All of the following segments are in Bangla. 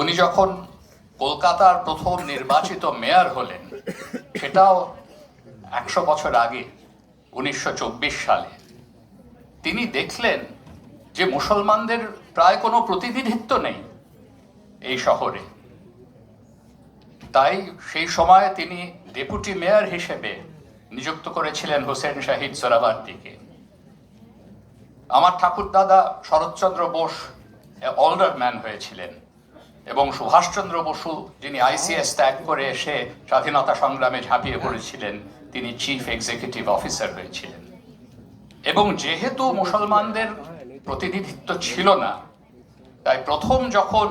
উনি যখন কলকাতার প্রথম নির্বাচিত মেয়র হলেন, সেটাও একশো বছর আগে, উনিশশো চব্বিশ সালে। তিনি দেখলেন যে মুসলমানদের প্রায় কোনো প্রতিনিধিত্ব নেই এই শহরে। তাই সেই সময় তিনি ডেপুটি মেয়র হিসেবে নিযুক্ত করেছিলেন হোসেন শাহিদ সোরাবার্দিকে আমার ঠাকুরদাদা শরৎচন্দ্র বোস অলডার ম্যান হয়েছিলেন। এবং সুভাষচন্দ্র বসু, যিনি আইসিএস ত্যাগ করে এসে স্বাধীনতা সংগ্রামে ঝাঁপিয়ে পড়েছিলেন, তিনি চিফ এক্সিকিউটিভ অফিসার হয়েছিলেন। এবং যেহেতু মুসলমানদের প্রতিনিধিত্ব ছিল না, তাই প্রথম যখন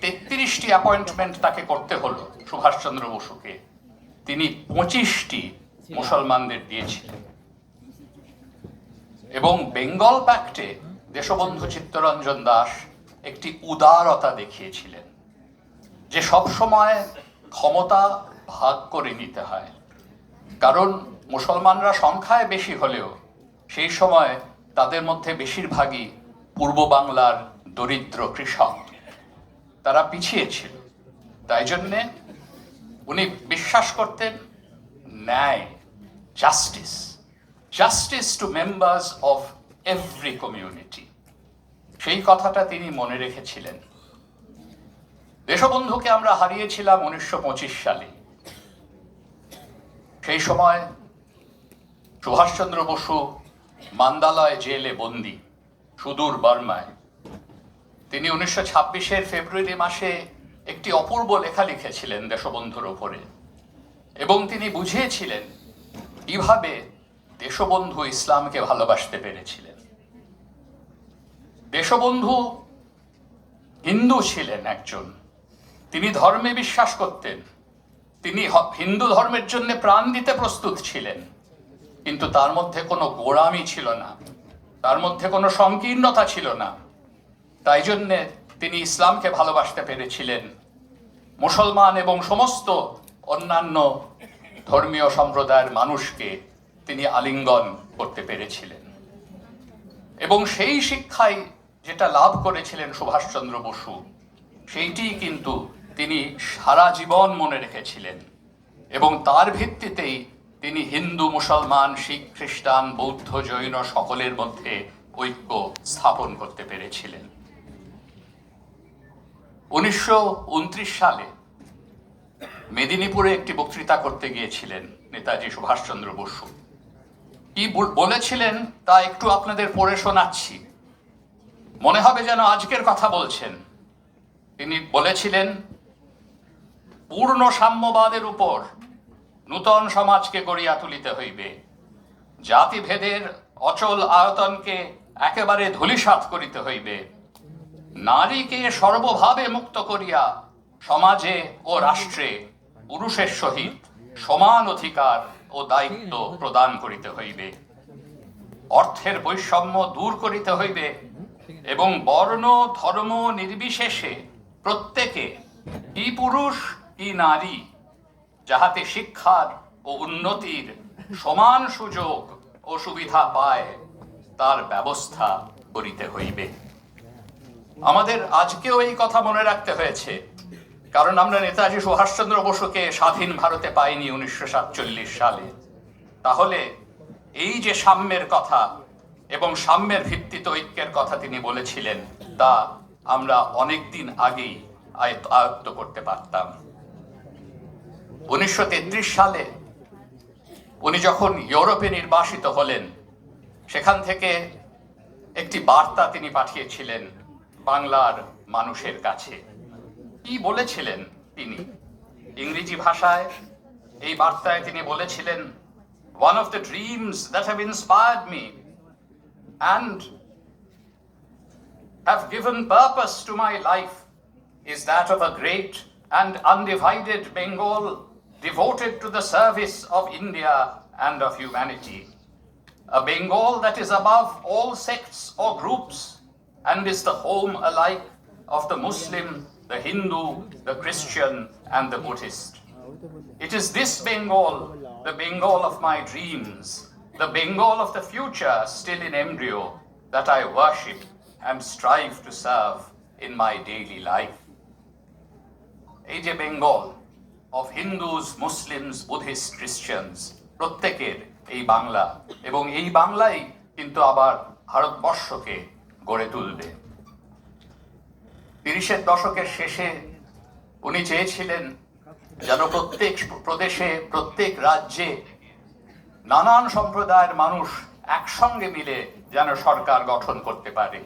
তেত্রিশটি অ্যাপয়েন্টমেন্ট তাকে করতে হলো সুভাষচন্দ্র বসুকে, তিনি পঁচিশটি মুসলমানদের দিয়েছিলেন। এবং বেঙ্গল প্যাক্টে দেশবন্ধু চিত্তরঞ্জন দাস একটি উদারতা দেখিয়েছিলেন, যে সব সময় ক্ষমতা ভাগ করে নিতে হয়। কারণ মুসলমানরা সংখ্যায় বেশি হলেও সেই সময় তাদের মধ্যে বেশিরভাগই পূর্ব বাংলার দরিদ্র কৃষক। তারা পিছিয়ে ছিল। তাই জন্যে উনি বিশ্বাস করতেন, ন্যায়, justice justice to members of every community. সেই কথাটা তিনি মনে রেখেছিলেন। দেশবন্ধুকে আমরা হারিয়েছিলাম উনিশশো পঁচিশ সালে। সেই সময় সুভাষচন্দ্র বসু মান্দালয় জেলে বন্দি সুদূর বার্মায়। তিনি উনিশশো ছাব্বিশের ফেব্রুয়ারি মাসে একটি অপূর্ব লেখা লিখেছিলেন দেশবন্ধুর ওপরে এবং তিনি বুঝিয়েছিলেন কীভাবে দেশবন্ধু ইসলামকে ভালোবাসতে পেরেছিলেন। দেশবন্ধু হিন্দু ছিলেন একজন। তিনি ধর্মে বিশ্বাস করতেন। তিনি হিন্দু ধর্মের জন্য প্রাণ দিতে প্রস্তুত ছিলেন। কিন্তু তার মধ্যে কোনো গোড়ামি ছিল না। তার মধ্যে কোনো সংকীর্ণতা ছিল না। তাই জন্যে তিনি ইসলামকে ভালোবাসতে পেরেছিলেন। মুসলমান এবং সমস্ত অন্যান্য ধর্মীয় সম্প্রদায়ের মানুষকে তিনি আলিঙ্গন করতে পেরেছিলেন। এবং সেই শিক্ষাই যেটা লাভ করেছিলেন সুভাষচন্দ্র বসু, সেইটি কিন্তু তিনি সারা জীবন মনে রেখেছিলেন। এবং তার ভিত্তিতেই তিনি হিন্দু, মুসলমান, শিখ, খ্রিস্টান, বৌদ্ধ, জৈন সকলের মধ্যে ঐক্য স্থাপন করতে পেরেছিলেন। উনিশশো উনত্রিশ সালে মেদিনীপুরে একটি বক্তৃতা করতে গিয়েছিলেন নেতাজি সুভাষচন্দ্র বসু। কি বলেছিলেন তা একটু আপনাদের পড়ে শোনাচ্ছি। মনে হবে যেন আজকের কথা বলছেন। তিনি বলেছিলেন, পূর্ণ সাম্যবাদের উপর নূতন সমাজকে গড়িয়া তুলিতে হইবে। জাতিভেদের অচল আয়তনকে একেবারে ধূলিসাৎ করিতে হইবে। নারীকে সর্বভাবে মুক্ত করিয়া সমাজে ও রাষ্ট্রে পুরুষের সহিত সমান অধিকার ও দায়িত্ব প্রদান করিতে হইবে। অর্থের বৈষম্য দূর করিতে হইবে। এবং বর্ণ, ধর্ম নির্বিশেষে প্রত্যেকে কি পুরুষ, কি নারী, যাহাতে শিক্ষার ও উন্নতির সমান সুযোগ ও সুবিধা পায়, তার ব্যবস্থা করিতে হইবে। আমাদের আজকেও এই কথা মনে রাখতে হয়েছে, কারণ আমরা নেতাজি সুভাষচন্দ্র বসুকে স্বাধীন ভারতে পাইনি উনিশশো সাতচল্লিশ সালে। তাহলে এই যে সাম্যের কথা এবং সাম্যের ভিত্তিতে ঐক্যের কথা তিনি বলেছিলেন, তা আমরা অনেক দিন আগেই আয়ত- আয়ত্ত করতে পারতাম। উনিশশো তেত্রিশ সালে উনি যখন ইউরোপে নির্বাসিত হলেন, সেখান থেকে একটি বার্তা তিনি পাঠিয়েছিলেন বাংলার মানুষের কাছে। কি বলেছিলেন তিনি? ইংরেজি ভাষায় এই বার্তায় তিনি বলেছিলেন one of the dreams that have inspired me and have given purpose to my life is that of a great and undivided Bengal devoted to the service of India and of humanity. A Bengal that is above all sects or groups and is the home alike of the Muslim, the Hindu, the Christian, and the Buddhist. It is this Bengal, the Bengal of my dreams, the Bengal of the future still in embryo, that I worship and strive to serve in my daily life. এই যে Bengal of Hindus Muslims Buddhist Christians প্রত্যেকের এই বাংলা এবং এই বাংলাই কিন্তু আবার ভারতবর্ষকে গড়ে তুলবে তিরিশের দশকের শেষে উনি চেয়েছিলেন যেন প্রত্যেক প্রদেশে প্রত্যেক রাজ্যে নানান সম্প্রদায়ের মানুষ একসঙ্গে মিলে যেন সরকার গঠন করতে পারে।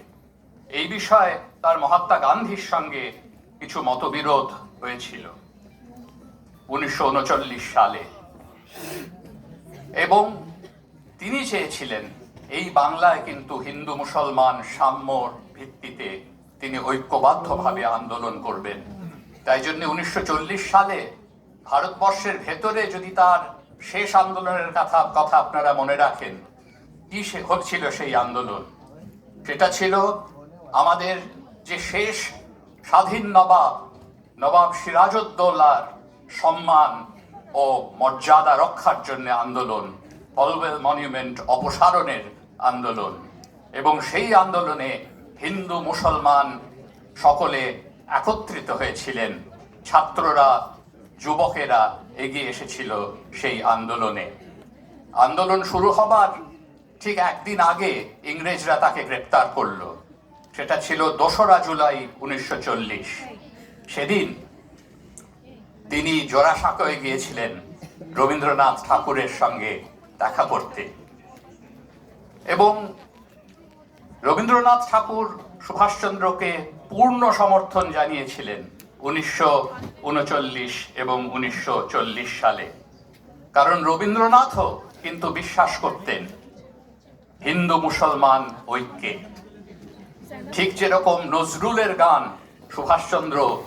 এই বিষয়ে তার মহাত্মা গান্ধীর সঙ্গে কিছু মতবিরোধ হয়েছিল উনিশশো উনচল্লিশ সালে। এবং তিনি চেয়েছিলেন এই বাংলায় কিন্তু হিন্দু মুসলমান সাম্যর ভিত্তিতে তিনি ঐক্যবদ্ধভাবে আন্দোলন করবেন। তাই জন্য উনিশশো চল্লিশ সালে ভারতবর্ষের ভেতরে যদি তার শেষ আন্দোলনের কথা কথা আপনারা মনে রাখেন। কি সে, হচ্ছিল সেই আন্দোলন? সেটা ছিল আমাদের যে শেষ স্বাধীন নবাব নবাব সিরাজউদ্দৌলার সম্মান ও মর্যাদা রক্ষার জন্য আন্দোলন অলওয়েল মনিউমেন্ট অপসারণের আন্দোলন। এবং সেই আন্দোলনে হিন্দু মুসলমান সকলে একত্রিত হয়েছিলেন। ছাত্ররা যুবকেরা এগিয়ে এসেছিল সেই আন্দোলনে। আন্দোলন শুরু হবার ঠিক একদিন আগে ইংরেজরা তাকে গ্রেপ্তার করল। সেটা ছিল দোসরা জুলাই উনিশশো চল্লিশ। সেদিন তিনি জোড়াসাঁকোয় গিয়েছিলেন রবীন্দ্রনাথ ঠাকুরের সঙ্গে দেখা করতে। এবং রবীন্দ্রনাথ ঠাকুর সুভাষচন্দ্রকে পূর্ণ সমর্থন জানিয়েছিলেন। উনিশশো উনচল্লিশ এবং উনিশশো চল্লিশ সালে। কারণ রবীন্দ্রনাথও কিন্তু বিশ্বাস করতেন, হিন্দু মুসলমান ঐক্যে। ঠিক যেরকম নজরুলের গান সুভাষচন্দ্র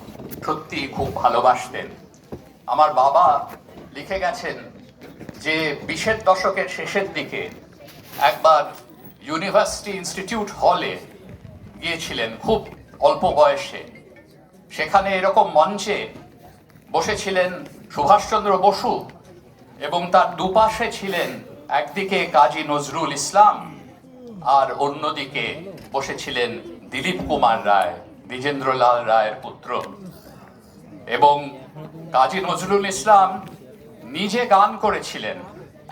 সত্যি খুব ভালোবাসতেন। আমার বাবা লিখে গেছেন যে, বিশের দশকের শেষের দিকে একবার ইউনিভার্সিটি ইনস্টিটিউট হলে গিয়েছিলেন, খুব অল্প বয়সে। সেখানে এরকম মঞ্চে বসেছিলেন সুভাষচন্দ্র বসু এবং তার দুপাশে ছিলেন একদিকে কাজী নজরুল ইসলাম আর অন্যদিকে বসেছিলেন দিলীপ কুমার রায়, দ্বিজেন্দ্রলাল রায়ের পুত্র। এবং কাজী নজরুল ইসলাম নিজে গান করেছিলেন,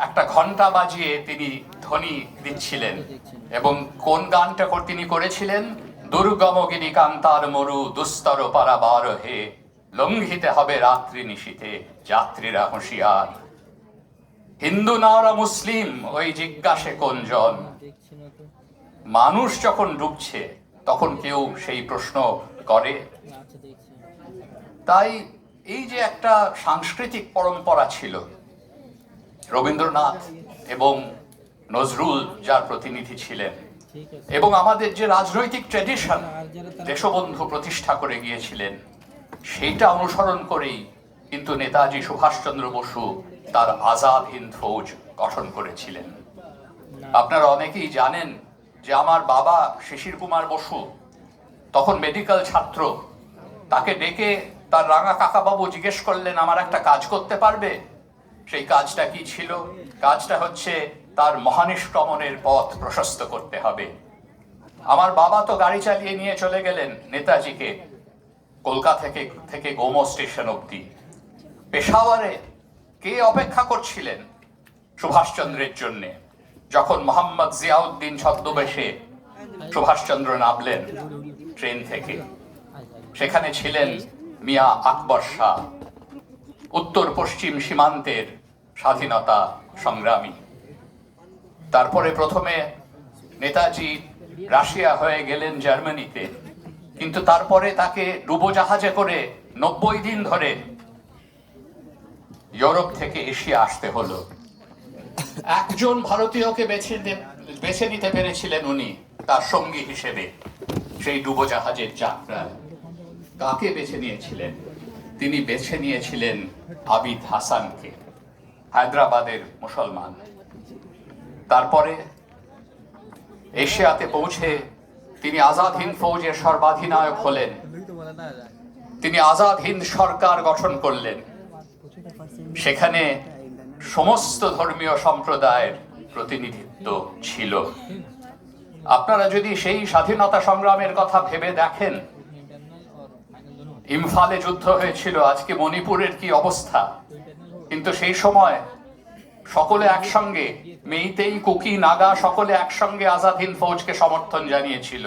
একটা ঘণ্টা বাজিয়ে তিনি ধ্বনি দিচ্ছিলেন এবং কোন গানটা তিনি করেছিলেন? দুর্গমগিরি কান্তার মরু, দুস্তর পারাবার হে। লঙ্ঘিতে হবে রাত্রি নিশীতে যাত্রীরা হুঁশিয়ার। হিন্দু না ওরা মুসলিম, ওই জিজ্ঞাসে কোনজন মানুষ যখন ডুবছে, তখন কেউ সেই প্রশ্ন করে। তাই এই যে একটা সাংস্কৃতিক পরম্পরা ছিল, রবীন্দ্রনাথ এবং নজরুল যার প্রতিনিধি ছিলেন এবং আমাদের যে রাজনৈতিক ট্র্যাডিশন দেশবন্ধু প্রতিষ্ঠা করে গিয়েছিলেন সেইটা অনুসরণ করেই কিন্তু নেতাজি সুভাষচন্দ্র বসু তার আজাদ হিন্দ ফৌজ গঠন করেছিলেন। আপনারা অনেকেই জানেন যে আমার বাবা শিশির কুমার বসু তখন মেডিকেল ছাত্র তাকে ডেকে তার রাঙা কাকাবাবু জিজ্ঞেস করলেন আমার একটা কাজ করতে পারবে? সেই কাজটা কি ছিল? কাজটা হচ্ছে তার মহানিষ্ক্রমণের পথ প্রশস্ত করতে হবে। আমার বাবা তো গাড়ি চালিয়ে নিয়ে চলে গেলেন নেতাজিকে, কলকাতা থেকে থেকে গোমো স্টেশন অবধি। পেশাওয়ারে কে অপেক্ষা করছিলেন সুভাষচন্দ্রের জন্য? যখন মোহাম্মদ জিয়াউদ্দিন ছদ্মবেশে সুভাষচন্দ্র নামলেন ট্রেন থেকে। সেখানে ছিলেন মিয়া আকবর শাহ উত্তর পশ্চিম সীমান্তের স্বাধীনতা সংগ্রামী। তারপরে প্রথমে নেতাজি রাশিয়া হয়ে গেলেন জার্মানিতে। কিন্তু তারপরে তাকে ডুবোজাহাজে করে নব্বই দিন ধরে ইউরোপ থেকে এশিয়া আসতে হলো। একজন ভারতীয়কে বেছে বেছে নিতে পেরেছিলেন উনি, তার সঙ্গী হিসেবে, সেই ডুবোজাহাজের যাত্রায় কাকে বেছে নিয়েছিলেন? তিনি বেছে নিয়েছিলেন আবিদ হাসানকে, হায়দ্রাবাদের মুসলমান। তারপরে এশিয়াতে পৌঁছে তিনি আজাদ হিন্দ ফৌজের সর্বাধিনায়ক হলেন। তিনি আজাদ হিন্দ সরকার গঠন করলেন। সেখানে সমস্ত ধর্মীয় সম্প্রদায়ের প্রতিনিধিত্ব ছিল। আপনারা যদি সেই স্বাধীনতা সংগ্রামের কথা ভেবে দেখেন, ইম্ফালে যুদ্ধ হয়েছিল, আজকে মণিপুরের কি অবস্থা? কিন্তু সেই সময় সকলে একসঙ্গে, মেইতেই কুকি নাগা সকলে একসঙ্গে আজাদ হিন্দ ফৌজকে সমর্থন জানিয়েছিল।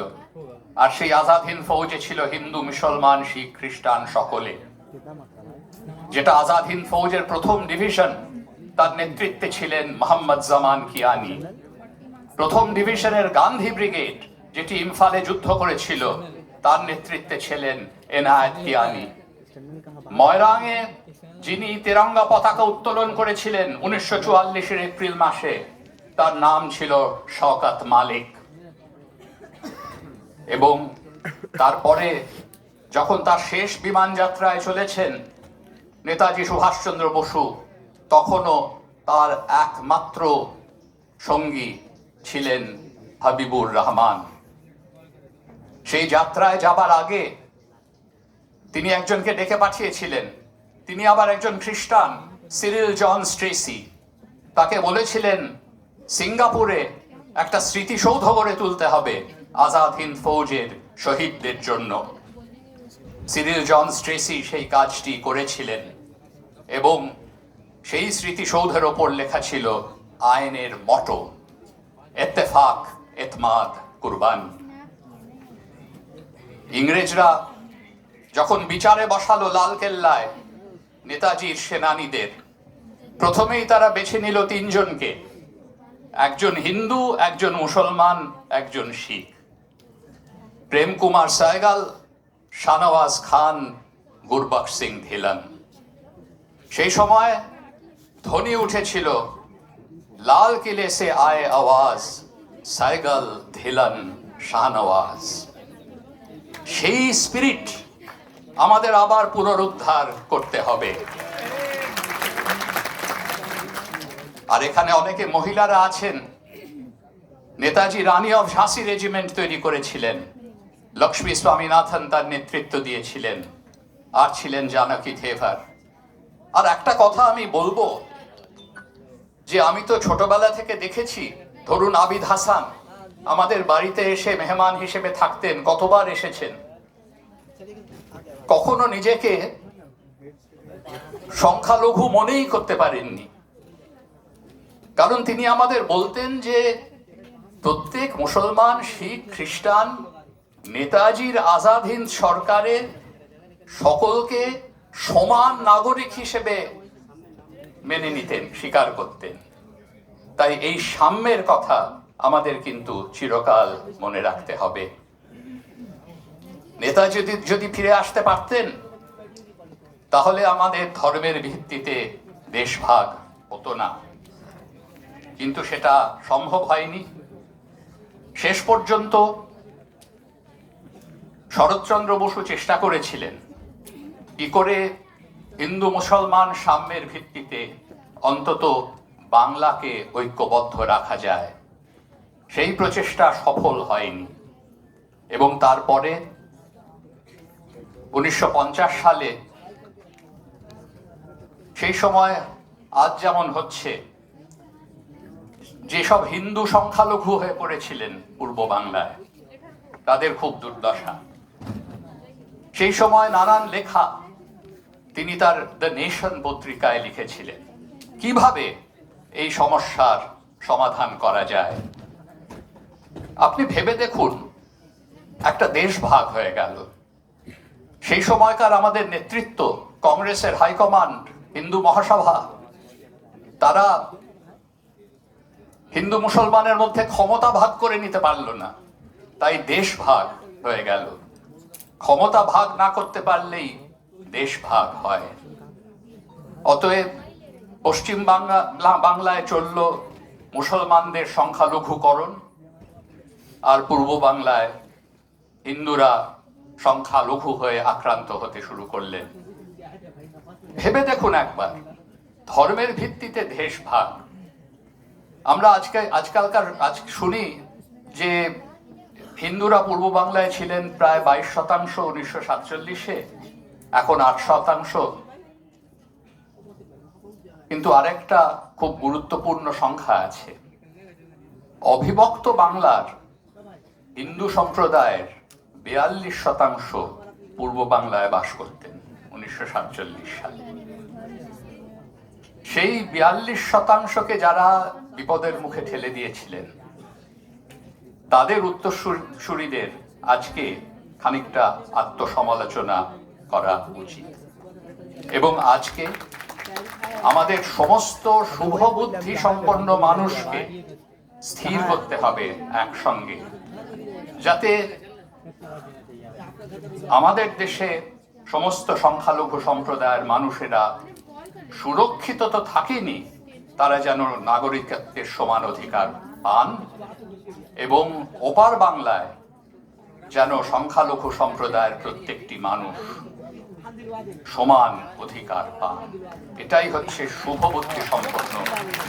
আর সেই আজাদ হিন্দ ফৌজে ছিল হিন্দু, মুসলমান, শিখ, খ্রিস্টান সকলে। যেটা আজাদ হিন্দ ফৌজের প্রথম ডিভিশন, তার নেতৃত্বে ছিলেন মোহাম্মদ জামান কিয়ানি। প্রথম ডিভিশনের গান্ধী ব্রিগেড, যেটি ইমফালে যুদ্ধ করেছিল, তার নেতৃত্বে ছিলেন এনায়েত কিয়ানি। ময়রাঙে যিনি তেরঙ্গা পতাকা উত্তোলন করেছিলেন উনিশশো চুয়াল্লিশের এপ্রিল মাসে, তার নাম ছিল শওকাত মালিক। এবং তারপরে যখন তার শেষ বিমান যাত্রায় চলেছেন নেতাজি সুভাষচন্দ্র বসু, তখনও তার একমাত্র সঙ্গী ছিলেন হাবিবুর রহমান। সেই যাত্রায় যাবার আগে তিনি একজনকে ডেকে পাঠিয়েছিলেন। তিনি আবার একজন খ্রিস্টান, সিরিল জন স্ট্রেসি। তাকে বলেছিলেন, সিঙ্গাপুরে একটা স্মৃতিসৌধ গড়ে তুলতে হবে আজাদ হিন্দ ফৌজের শহীদদের জন্য। সিরিল জন স্ট্রেসি সেই কাজটি করেছিলেন এবং সেই স্মৃতিসৌধের ওপর লেখা ছিল, আইনের মটো, এত্তেফাক এতমাদ কুরবান। ইংরেজরা যখন বিচারে বসালো লালকেল্লায় নেতাজির সেনানীদের। প্রথমেই তারা বেছে নিল তিনজনকে। একজন হিন্দু, একজন মুসলমান, একজন শিখ। প্রেম কুমার সায়গাল শানওয়াজ খান গুরবক্স সিং ধিলান। সেই সময় ধ্বনি উঠেছিল, লাল কিলে সে আয় আওয়াজ সাইগল ধিলন, শাহনওয়াজ। সেই স্পিরিট আমাদের আবার পুনরুদ্ধার করতে হবে। আর এখানে অনেকে মহিলারা আছেন। নেতাজি রানী অফ ঝাঁসি রেজিমেন্ট তৈরি করেছিলেন। লক্ষ্মী স্বামীনাথন তার নেতৃত্ব দিয়েছিলেন। আর ছিলেন জানকী থেভার আর একটা কথা আমি বলব, যে আমি তো ছোটবেলা থেকে দেখেছি, ধরুন আবিদ হাসান, আমাদের বাড়িতে এসে মেহমান হিসেবে থাকতেন, কতবার এসেছেন। কখনো নিজেকে সংখ্যালঘু মনেই করতে পারেননি। কারণ তিনি আমাদের বলতেন যে, প্রত্যেক মুসলমান, শিখ, খ্রিস্টান, নেতাজির আজাদ হিন্দ সরকারের সকলকে সমান নাগরিক হিসেবে মেনে নিতেন, স্বীকার করতেন। তাই এই সাম্যের কথা আমাদের কিন্তু চিরকাল মনে রাখতে হবে। নেতা যদি যদি ফিরে আসতে পারতেন, তাহলে আমাদের ধর্মের ভিত্তিতে দেশভাগ হতো না। কিন্তু সেটা সম্ভব হয়নি। শেষ পর্যন্ত শরৎচন্দ্র বসু চেষ্টা করেছিলেন কি করে হিন্দু মুসলমান সাম্যের ভিত্তিতে অন্তত বাংলাকে ঐক্যবদ্ধ রাখা যায়। সেই প্রচেষ্টা সফল হয়নি। এবং তারপরে উনিশশো পঞ্চাশ সালে সেই সময় আজ যেমন হচ্ছে, যেসব হিন্দু সংখ্যালঘু হয়ে পড়েছিলেন পূর্ব বাংলায়, তাদের খুব দুর্দশা। সেই সময় নানান লেখা তিনি তার দ্য নেশন পত্রিকায় লিখেছিলেন। কীভাবে এই সমস্যার সমাধান করা যায়? আপনি ভেবে দেখুন, একটা দেশ ভাগ হয়ে গেল। সেই সময়কার আমাদের নেতৃত্ব কংগ্রেসের হাইকমান্ড হিন্দু মহাসভা। তারা হিন্দু মুসলমানের মধ্যে ক্ষমতা ভাগ করে নিতে পারল না। তাই দেশ ভাগ হয়ে গেল। ক্ষমতা ভাগ না করতে পারলেই দেশ ভাগ হয়। অতএব পশ্চিম বাংলা বাংলায় চলল মুসলমানদের সংখ্যালঘুকরণ। আর পূর্ব বাংলায় হিন্দুরা সংখ্যালঘু হয়ে আক্রান্ত হতে শুরু করলেন। ভেবে দেখুন একবার, ধর্মের ভিত্তিতে দেশ ভাগ আমরা আজকে, আজকালকার, আজ শুনি যে হিন্দুরা পূর্ব বাংলায় ছিলেন প্রায় বাইশ শতাংশ উনিশশো সাতচল্লিশে, এখন আট শতাংশ। কিন্তু আরেকটা খুব গুরুত্বপূর্ণ সংখ্যা আছে। অবিভক্ত বাংলার হিন্দু সম্প্রদায়ের বিয়াল্লিশ শতাংশ পূর্ব বাংলায় বাস করতেন উনিশশো সাতচল্লিশ সালে। সেই বিয়াল্লিশ শতাংশকে যারা বিপদের মুখে ঠেলে দিয়েছিলেন, তাদের উত্তরসূরিদের আজকে খানিকটা আত্মসমালোচনা করা উচিত। এবং আজকে আমাদের সমস্ত শুভবুদ্ধি সম্পন্ন মানুষকে স্থির করতে হবে একসঙ্গে, যাতে আমাদের দেশে সমস্ত সংখ্যালঘু সম্প্রদায়ের মানুষেরা সুরক্ষিত তো থাকেনি, তারা যেন নাগরিকত্বের সমান অধিকার পান এবং ওপার বাংলায় যেন সংখ্যালঘু সম্প্রদায়ের প্রত্যেকটি মানুষ সমান অধিকার পান। এটাই হচ্ছে শুভবুদ্ধি সম্পন্ন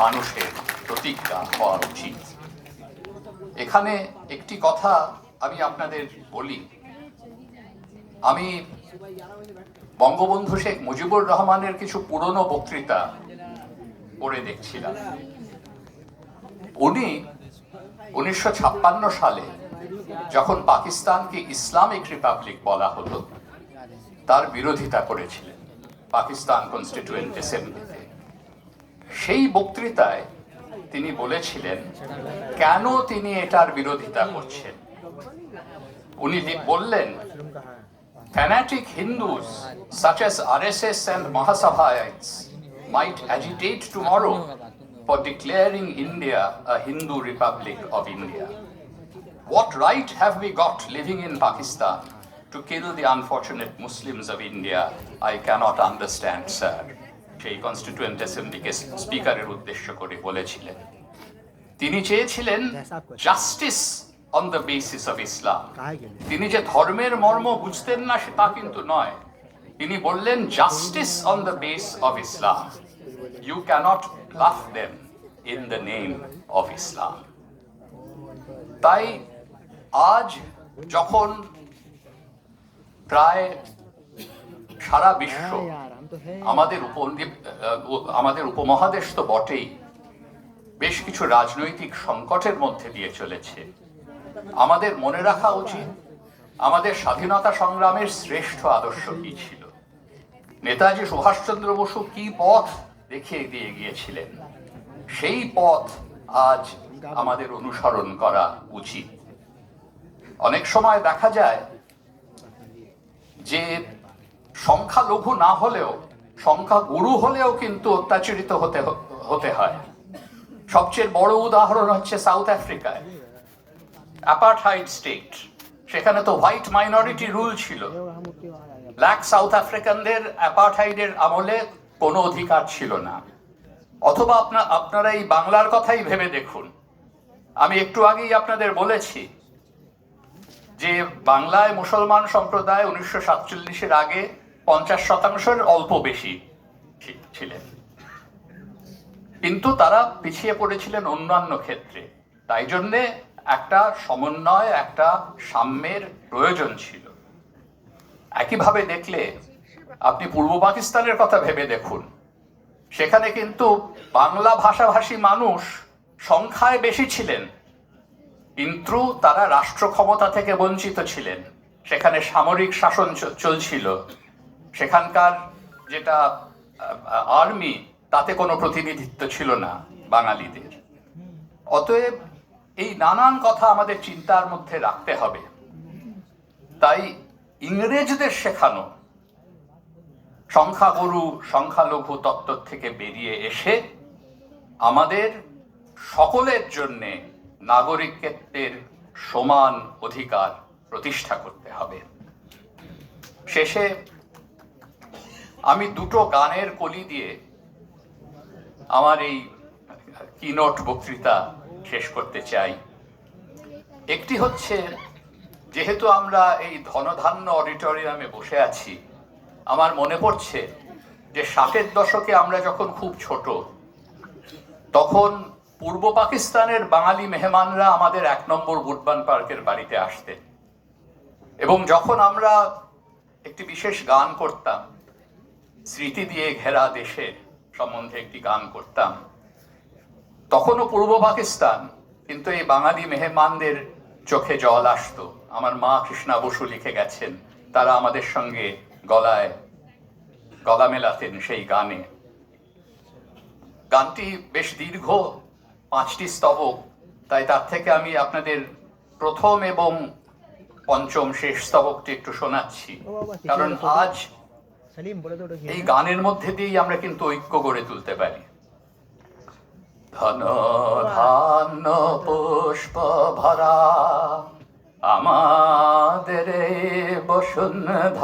মানুষের প্রতিজ্ঞা হওয়া উচিত। এখানে একটি কথা আমি আপনাদের বলি, আমি বঙ্গবন্ধু শেখ মুজিবুর রহমানের কিছু পুরনো বক্তৃতা পড়ে দেখছিলাম। উনি উনিশশো ছাপ্পান্ন সালে যখন পাকিস্তানকে ইসলামিক রিপাবলিক বলা হতো তার বিরোধিতা করেছিলেন পাকিস্তান কনস্টিটিউয়েন্ট অ্যাসেম্বলিতে। সেই বক্তৃতায় তিনি বলেছিলেন, কেন তিনি এটার বিরোধিতা করছেন? উনি বললেন fanatic Hindus such as RSS and Mahasabhaites might agitate tomorrow for declaring India a Hindu Republic of India. What right have we got living in Pakistan to kill the unfortunate Muslims of India? I cannot understand, sir. সেই কনস্টিটিউয়েন্ট অ্যাসেম্বলিকে স্পিকারের উদ্দেশ্য করে বলেছিলেন তিনি চেয়েছিলেন justice on the basis of Islam তিনি যে ধর্মের মর্ম বুঝতেন না সে তা কিন্তু নয়। তিনি বললেন justice on the base of Islam you can't laugh them in the name of Islam তাই আজ যখন প্রায় সারা বিশ্ব আমাদের উপদ্বীপ আমাদের উপমহাদেশ তো বটেই। বেশ কিছু রাজনৈতিক সংকটের মধ্যে দিয়ে চলেছে। আমাদের মনে রাখা উচিত, আমাদের স্বাধীনতা সংগ্রামের শ্রেষ্ঠ আদর্শ কি ছিল? নেতাজি সুভাষচন্দ্র বসু কি পথ দেখিয়ে দিয়ে গিয়েছিলেন? সেই পথ আজ আমাদের অনুসরণ করা উচিত। অনেক সময় দেখা যায় যে সংখ্যালঘু না হলেও সংখ্যা গুরু হলেও কিন্তু অত্যাচারিত হতে হতে হয়। সবচেয়ে বড় উদাহরণ হচ্ছে সাউথ আফ্রিকায়। অ্যাপার্টহাইড স্টেট সেখানে তো হোয়াইট মাইনরিটি রুল ছিল। ব্ল্যাক সাউথ আফ্রিকানদের অ্যাপার্টহাইডের আমলে কোনো অধিকার ছিল না। অথবা আপনার আপনারা এই বাংলার কথাই ভেবে দেখুন। আমি একটু আগেই আপনাদের বলেছি যে বাংলায় মুসলমান সম্প্রদায় উনিশশো সাতচল্লিশের আগে পঞ্চাশ শতাংশের অল্প বেশি ছিলেন। কিন্তু তারা পিছিয়ে পড়েছিলেন অন্যান্য ক্ষেত্রে। তাই জন্যে একটা সমন্বয়, একটা সাম্যের প্রয়োজন ছিল। একইভাবে দেখলে আপনি পূর্ব পাকিস্তানের কথা ভেবে দেখুন। সেখানে কিন্তু বাংলা ভাষাভাষী মানুষ সংখ্যায় বেশি ছিলেন। কিন্তু তারা রাষ্ট্র ক্ষমতা থেকে বঞ্চিত ছিলেন। সেখানে সামরিক শাসন চলছিল। সেখানকার যেটা আর্মি, তাতে কোনো প্রতিনিধিত্ব ছিল না বাঙালিদের। অতএব এই নানান কথা আমাদের চিন্তার মধ্যে রাখতে হবে। তাই ইংরেজদের শেখানো, সংখ্যাগুরু, সংখ্যালঘু তত্ত্ব থেকে বেরিয়ে এসে আমাদের সকলের জন্যে নাগরিকত্বের সমান অধিকার প্রতিষ্ঠা করতে হবে। শেষে আমি দুটো গানের কলি দিয়ে আমার এই কিনোট বক্তৃতা শেষ করতে চাই। একটি হচ্ছে, যেহেতু আমরা এই ধনধান্য অডিটোরিয়ামে বসে আছি, আমার মনে পড়ছে যে ষাটের দশকে আমরা যখন খুব ছোট, তখন পূর্ব পাকিস্তানের বাঙালি মেহমানরা আমাদের এক নম্বর বুটবান পার্কের বাড়িতে আসতেন। এবং যখন আমরা একটি বিশেষ গান করতাম, স্মৃতি দিয়ে ঘেরা দেশের সম্বন্ধে একটি গান করতাম তখনও পূর্ব পাকিস্তান কিন্তু এই বাঙালি মেহমানদের চোখে জল আসত। আমার মা কৃষ্ণা বসু লিখে গেছেন তারা আমাদের সঙ্গে গলায় গলা মেলাতেন সেই গানে। গানটি বেশ দীর্ঘ পাঁচটি স্তবক তাই তার থেকে আমি আপনাদের প্রথম এবং পঞ্চম শেষ স্তবকটি একটু শোনাচ্ছি। কারণ আজ এই গানের মধ্যে দিয়েই আমরা কিন্তু ঐক্য গড়ে তুলতে পারি। ধন ধান পুষ্প ভরা। আমাদের বসুন